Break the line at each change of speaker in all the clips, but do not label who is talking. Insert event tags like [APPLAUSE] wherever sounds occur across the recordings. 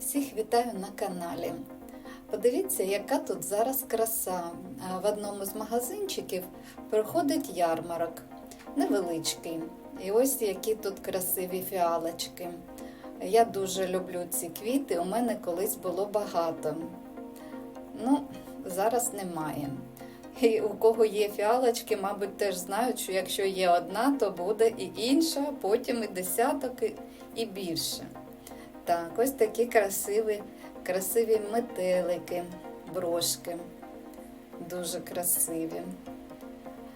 Всіх вітаю на каналі. Подивіться, яка тут зараз краса. В одному з магазинчиків проходить ярмарок, невеличкий. І ось які тут красиві фіалочки. Я дуже люблю ці квіти, у мене колись було багато. Ну, зараз немає. І у кого є фіалочки, мабуть, теж знають, що якщо є одна, то буде і інша, потім і десяток, і- і більше. Так, ось такі красиві, красиві метелики, брошки. Дуже красиві.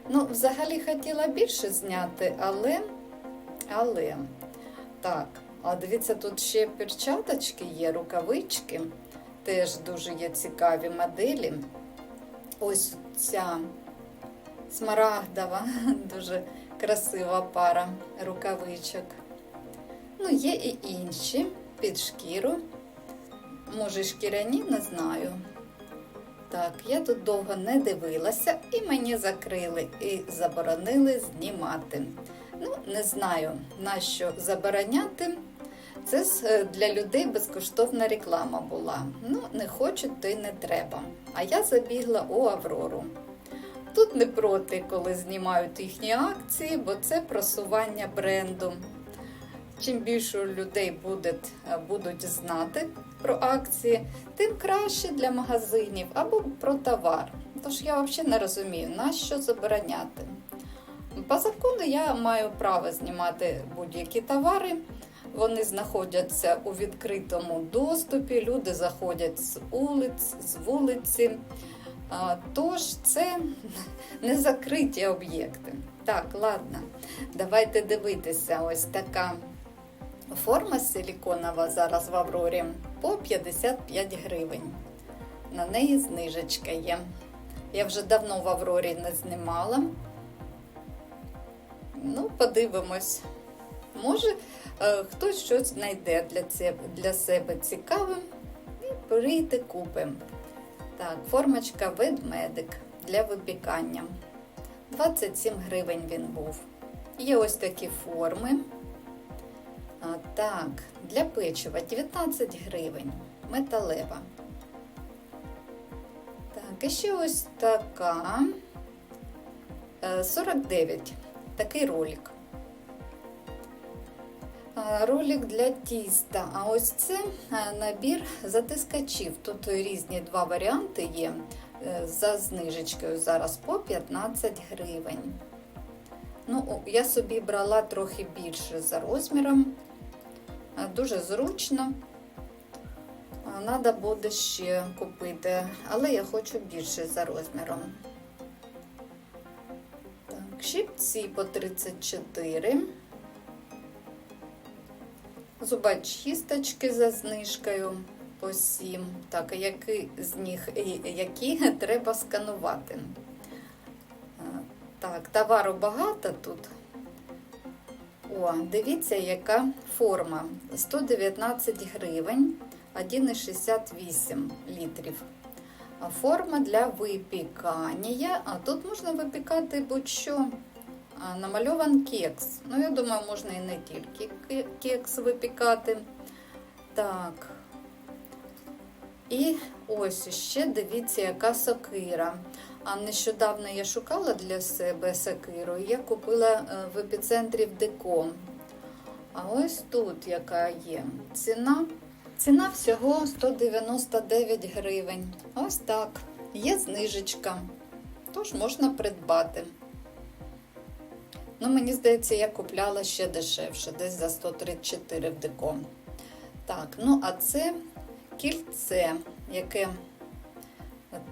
Ну, взагалі хотіла більше зняти, але. Але. Так, а дивіться, тут ще перчаточки є, рукавички. Теж дуже є цікаві моделі. Ось ця смарагдова, [LAUGHS] дуже красива пара рукавичок. Ну, є і інші під шкіру. Може, шкіряні, не знаю. Так, я тут довго не дивилася і мені закрили і заборонили знімати. Ну, не знаю, на що забороняти. Це е, для людей безкоштовна реклама була. Ну, не хочуть, то й не треба. А я забігла у Аврору. Тут не проти, коли знімають їхні акції, бо це просування бренду. Чим більше людей буде, будуть знати про акції, тим краще для магазинів або про товар. Тож я взагалі не розумію, на що забороняти. По закону я маю право знімати будь-які товари. Вони знаходяться у відкритому доступі, люди заходять з вулиць, з вулиці. Тож це [LAUGHS] не закриті об'єкти. Так, ладно, давайте дивитися. Ось така форма силіконова зараз в Аврорі по 55 гривень. На неї знижечка є. Я вже давно в Аврорі не знімала. Ну, подивимось. Може, е, хтось щось знайде для, для себе цікавим і прийти купимо. Так, формочка ведмедик для випікання. 27 гривень він був. Є ось такі форми. Так, для печива 19 гривень. Металева. Так, і ще ось така. е, 49. Такий ролик. Ролик для тіста. А ось це е, набір затискачів. Тут різні два варіанти є е, за знижечкою зараз по 15 гривень. Ну, я собі брала трохи більше за розміром. Е, Дуже зручно. Треба буде ще купити, але я хочу більше за розміром. Так, щипці по 34. Зубочисточки за знижкою по 7. Так, які з них які [LAUGHS] треба сканувати? Так, товару багато тут. О, дивіться, яка форма. 119 гривень, 1,68 літрів. Форма для випікання. А тут можна випікати будь-що. Намальован кекс. Ну, я думаю, можна і не тільки кекс випікати. Так. І ось ще дивіться, яка сокира. А нещодавно я шукала для себе сокиру, і я купила е, в епіцентрі в Деком. А ось тут яка є ціна. Ціна всього 199 гривень. Ось так. Є знижечка. Тож можна придбати. Ну, мені здається, я купляла ще дешевше, десь за 134 в деком. Так, ну а це кільце, яке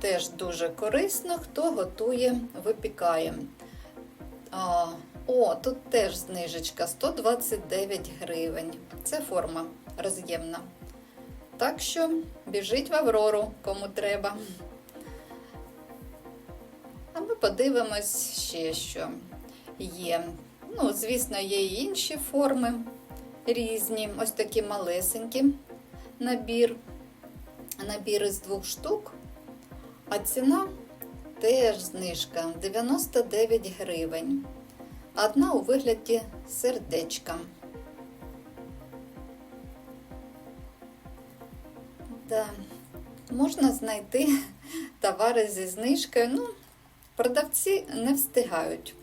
теж дуже корисно, хто готує, випікає. А, о, тут теж знижечка 129 гривень. Це форма роз'ємна. Так що біжіть в Аврору, кому треба. А ми подивимось ще що є. Ну, звісно, є і інші форми різні. Ось такі малесенькі набір. Набір із двох штук. А ціна теж знижка 99 гривень. Одна у вигляді сердечка. Да. Можна знайти товари зі знижкою. Ну, продавці не встигають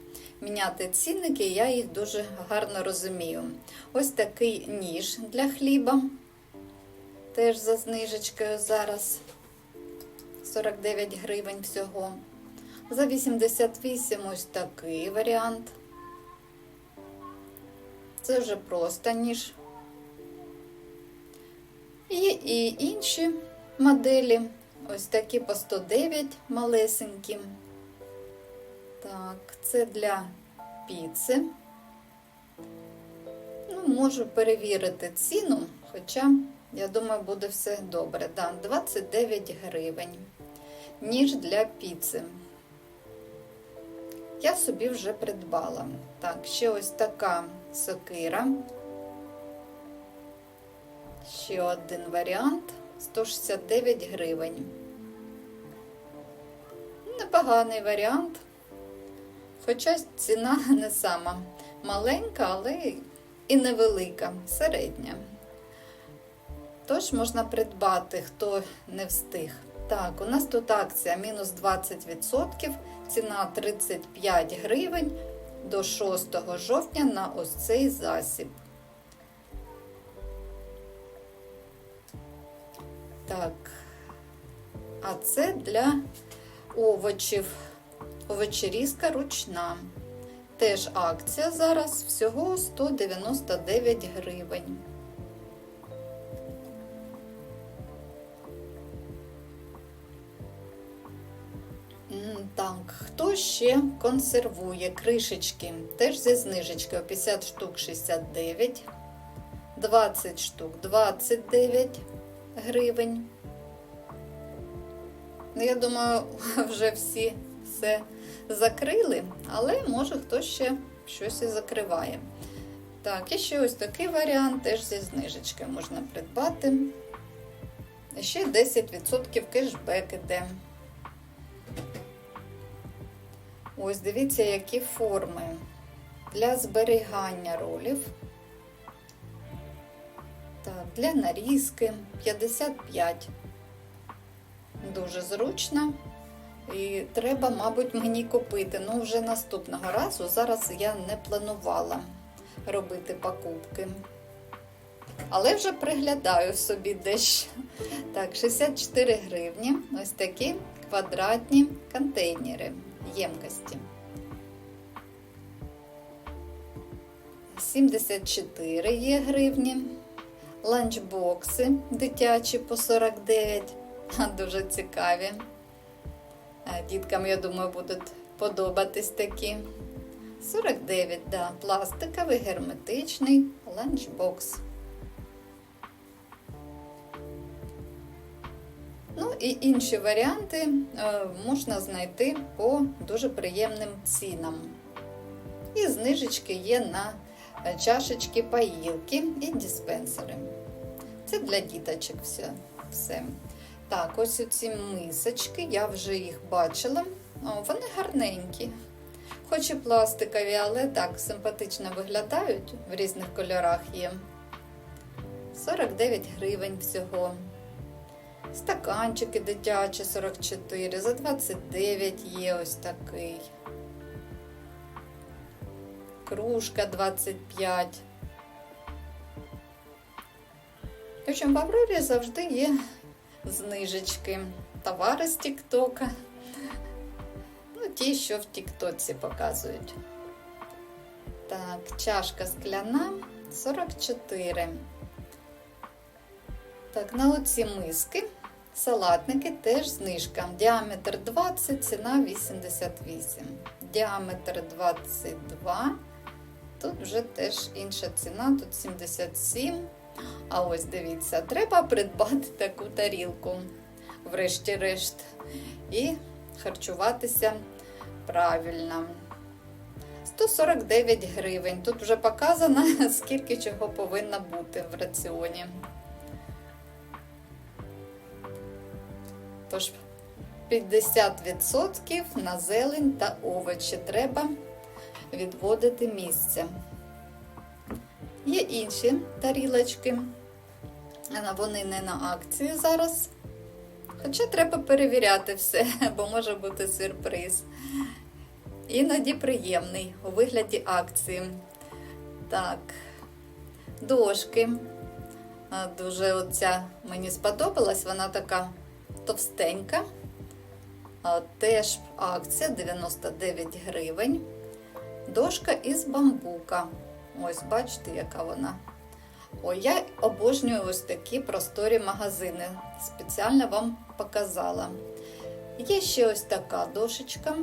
міняти цінники, я їх дуже гарно розумію. Ось такий ніж для хліба. Теж за знижечкою зараз 49 гривень всього. За 88 ось такий варіант. Це вже просто ніж. Є і інші моделі. Ось такі по 109 малесенькі. Так, це для піци. Ну, можу перевірити ціну, хоча, я думаю, буде все добре. Да, 29 гривень. Ніж для піци. Я собі вже придбала. Так, ще ось така сокира. Ще один варіант 169 гривень. Непоганий варіант. Хоча ціна не сама маленька, але і невелика, середня. Тож можна придбати, хто не встиг. Так, у нас тут акція мінус 20%, ціна 35 гривень до 6 жовтня на ось цей засіб. Так, а це для овочів. Овочерізка ручна. Теж акція зараз всього 199 гривень. Так, хто ще консервує кришечки? Теж зі знижечкою 50 штук 69, 20 штук 29 гривень. Ну, я думаю, [LAUGHS] вже всі все закрили, але може хтось ще щось і закриває. Так, і ще ось такий варіант, теж зі знижечкою можна придбати. І ще 10% кешбек іде. Ось дивіться, які форми для зберігання ролів. Так, для нарізки 55. Дуже зручно. І треба, мабуть, мені купити. Ну, вже наступного разу. Зараз я не планувала робити покупки. Але вже приглядаю собі дещо. Так, 64 гривні. Ось такі квадратні контейнери ємкості. 74 є гривні. Ланчбокси дитячі по 49. Дуже цікаві. Діткам, я думаю, будуть подобатись такі. 49, да, пластиковий герметичний ланчбокс. Ну і інші варіанти е, можна знайти по дуже приємним цінам. І знижечки є на чашечки, паїлки і диспенсери. Це для діточок все. все. Так, ось ці мисочки, я вже їх бачила. О, вони гарненькі. Хоч і пластикові, але так симпатично виглядають в різних кольорах є. 49 гривень всього. Стаканчики дитячі 44, за 29 є ось такий. Кружка 25. Причому в Аврорі завжди є знижечки. Товари з Тіктока. Ну, ті, що в Тіктоці показують. Так, чашка скляна 44. Так, на оці миски, салатники теж знижка. Діаметр 20, ціна 88. Діаметр 22. Тут вже теж інша ціна, тут 77. А ось дивіться, треба придбати таку тарілку, врешті-решт, і харчуватися правильно. 149 гривень. Тут вже показано, [LAUGHS] скільки чого повинно бути в раціоні. Тож, 50% на зелень та овочі треба відводити місце. Є інші тарілочки Вони не на акції зараз. Хоча треба перевіряти все, [LAUGHS] бо може бути сюрприз. Іноді приємний у вигляді акції. Так, дошки. Дуже оця мені сподобалась, вона така товстенька. Теж акція 99 гривень. Дошка із бамбука. Ось, бачите, яка вона. Ой, я обожнюю ось такі просторі магазини. Спеціально вам показала. Є ще ось така дошечка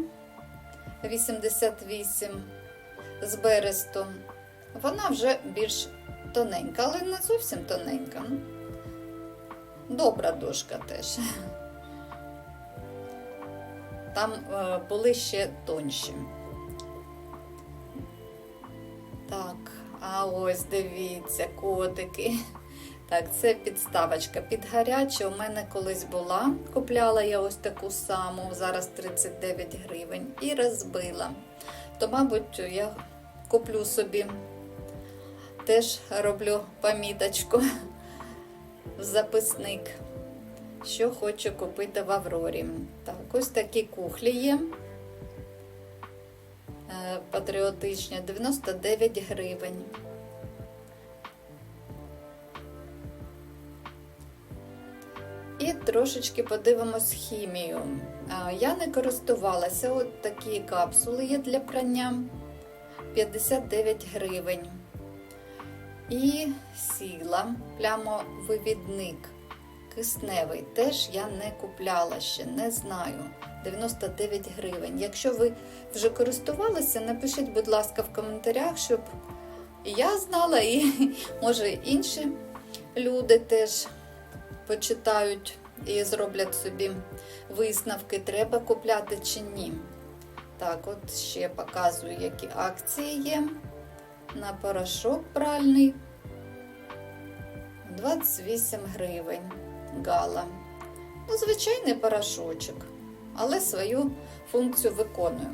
88 з бересту. Вона вже більш тоненька, але не зовсім тоненька. Добра дошка теж. Там е, були ще тонші. Так, а ось дивіться, котики. Так, це підставочка під гаряче. У мене колись була. Купляла я ось таку саму, зараз 39 гривень, і розбила. То, мабуть, я куплю собі, теж роблю поміточку в записник, що хочу купити в Аврорі. Так, ось такі кухлі є. Е, Патріотичні 99 гривень. І трошечки подивимось хімію. Я не користувалася, от такі капсули є для прання 59 гривень. І сіла плямовивідник кисневий. Теж я не купляла ще, не знаю. 99 гривень. Якщо ви вже користувалися, напишіть, будь ласка, в коментарях, щоб і я знала, і [LAUGHS] може інші люди теж почитають і зроблять собі висновки, треба купляти чи ні. Так, от ще показую, які акції є. На порошок пральний 28 гривень. Гала. Ну, звичайний порошочок, але свою функцію виконую.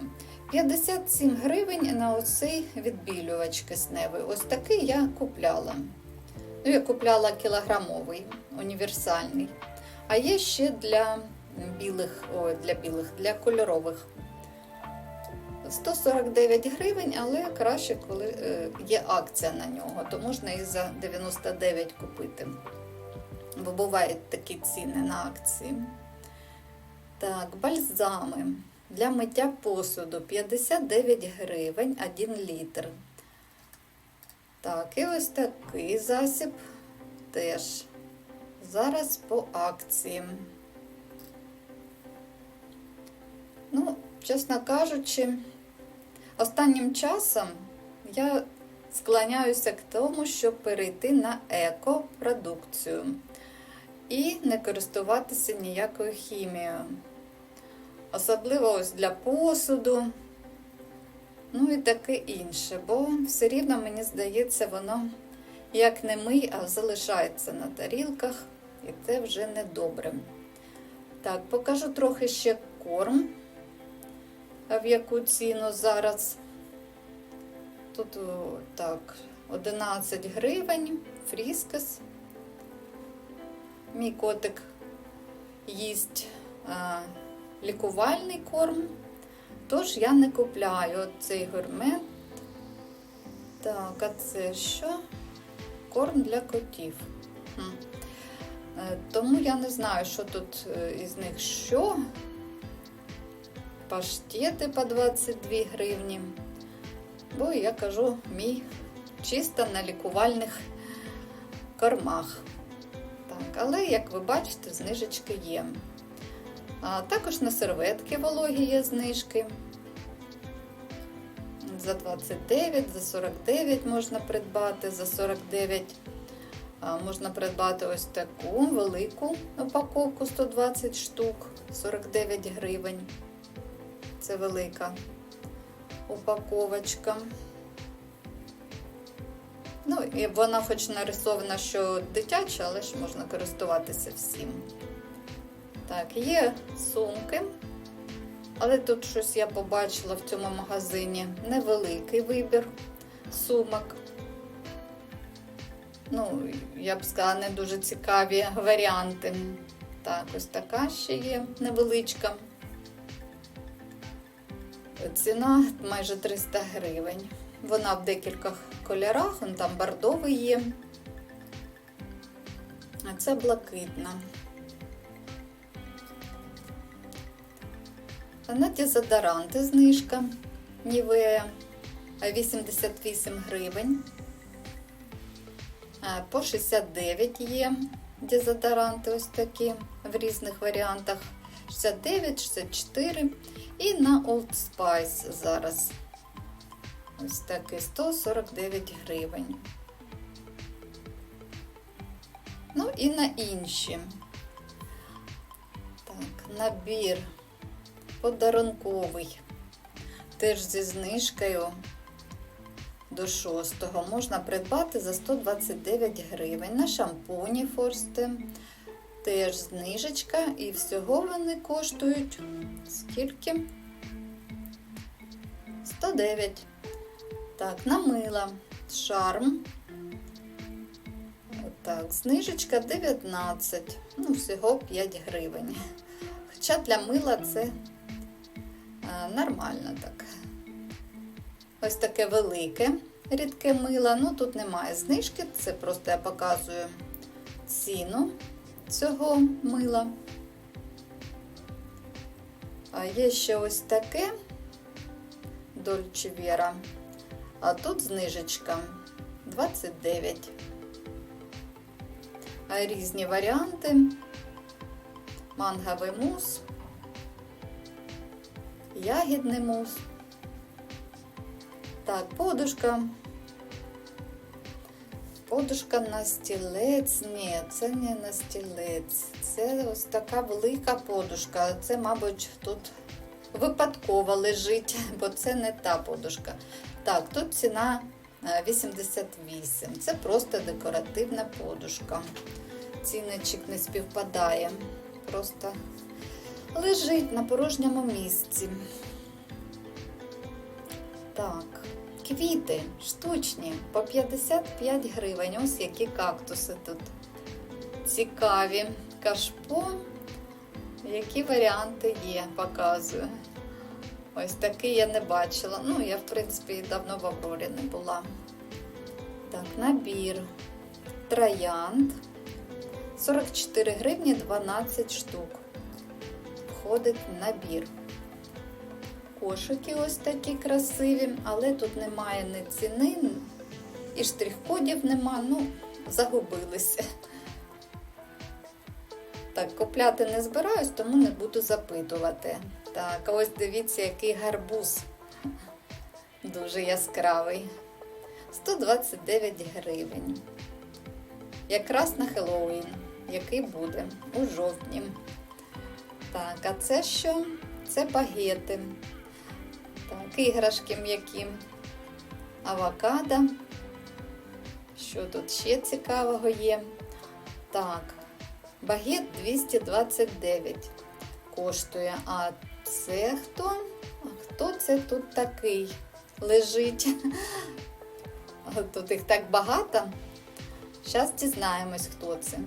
57 гривень на оцей відбілювач кисневий. Ось такий я купляла. Ну, я купляла кілограмовий, універсальний. А є ще для білих, ой, для білих, для кольорових. 149 гривень, але краще, коли е, є акція на нього, то можна і за 99 купити. Бо бувають такі ціни на акції. Так, бальзами для миття посуду 59 гривень 1 літр. Так, і ось такий засіб теж. Зараз по акції. Ну, чесно кажучи, останнім часом я склоняюся к тому, щоб перейти на екопродукцію і не користуватися ніякою хімією. Особливо ось для посуду, ну і таке інше, бо все рівно, мені здається, воно як не мий, а залишається на тарілках, і це вже не добре. Так, покажу трохи ще корм, в яку ціну зараз. Тут так, 11 гривень, фріскас. Мій котик їсть а, лікувальний корм, тож я не купляю цей гурмет. Так, а це що? Корм для котів. Хм. Е, Тому я не знаю, що тут е, із них що. Паштети по 22 гривні. Бо я кажу, мій чисто на лікувальних кормах. Так, але, як ви бачите, знижечки є. А також на серветки вологі є знижки. За 29, за 49 можна придбати, за 49 можна придбати ось таку велику упаковку 120 штук, 49 гривень. Це велика упаковочка. Ну, і вона хоч нарисована, що дитяча, але ж можна користуватися всім. Так, є сумки. Але тут щось я побачила в цьому магазині невеликий вибір сумок. Ну, я б сказала, не дуже цікаві варіанти. Так, ось така ще є невеличка. Ціна майже 300 гривень. Вона в декількох кольорах, он там бордовий є. А це блакитна. А на дезодоранти знижка Нівея 88 гривень. По 69 є дезодоранти ось такі в різних варіантах. 69, 64 і на Old Spice зараз. Ось такий 149 гривень. Ну і на інші. Так, набір подарунковий. Теж зі знижкою до 6 можна придбати за 129 гривень. На шампуні Форсте теж знижечка, і всього вони коштують скільки? 109. Так, на мила. Шарм. Так, знижечка 19. Ну, всього 5 гривень. Хоча для мила це а, нормально так. Ось таке велике рідке мило. Ну, тут немає знижки, це просто я показую ціну цього мила. А є ще ось таке Dolce Vera. А тут знижечка 29. А різні варіанти. Манговий мус, ягідний мус. Так, подушка. Подушка на стілець. Ні, це не на стілець. Це ось така велика подушка. Це, мабуть, тут випадково лежить, [LAUGHS] бо це не та подушка. Так, тут ціна 88. Це просто декоративна подушка. Цінничок не співпадає. Просто лежить на порожньому місці. Так, квіти штучні по 55 гривень. Ось які кактуси тут. Цікаві. Кашпо. Які варіанти є, показую. Ось такий я не бачила. Ну, я, в принципі, давно в Аврорі не була. Так, набір. Троянд. 44 гривні 12 штук. Входить в набір. Кошики ось такі красиві, але тут немає ні ціни, і штрих-кодів нема, ну, загубилися. Так, купляти не збираюсь, тому не буду запитувати. Так, ось дивіться, який гарбуз. Дуже яскравий. 129 гривень. Якраз на Хеллоуін, який буде у жовтні. Так, а це що? Це багети. Так, іграшки м'які. Авокадо. Що тут ще цікавого є? Так, багет 229 коштує. А це хто? А хто це тут такий лежить? [LAUGHS] Тут їх так багато. Зараз дізнаємось, хто це.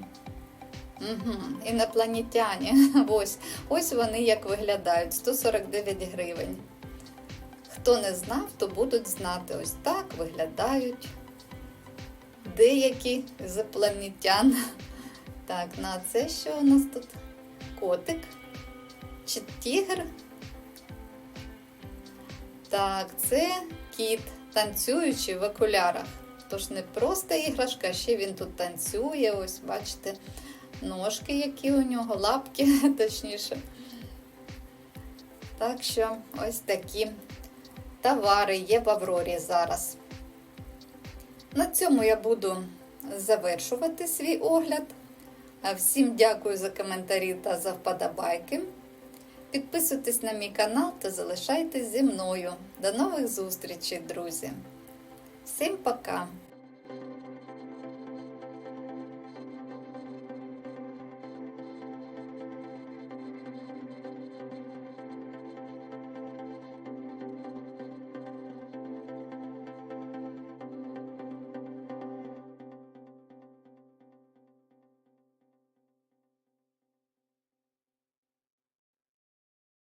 Угу. Інопланетяні. [LAUGHS] Ось ось вони як виглядають. 149 гривень. Хто не знав, то будуть знати. Ось так виглядають деякі з планетян. Так, ну а це що у нас тут? Котик чи тігр? Так, це кіт, танцюючий в окулярах. Тож не просто іграшка, ще він тут танцює. Ось, бачите, ножки, які у нього, лапки, [LAUGHS] точніше. Так що ось такі товари є в Аврорі зараз. На цьому я буду завершувати свій огляд. Всім дякую за коментарі та за вподобайки. Підписуйтесь на мій канал та залишайтесь зі мною. До нових зустрічей, друзі! Всім пока!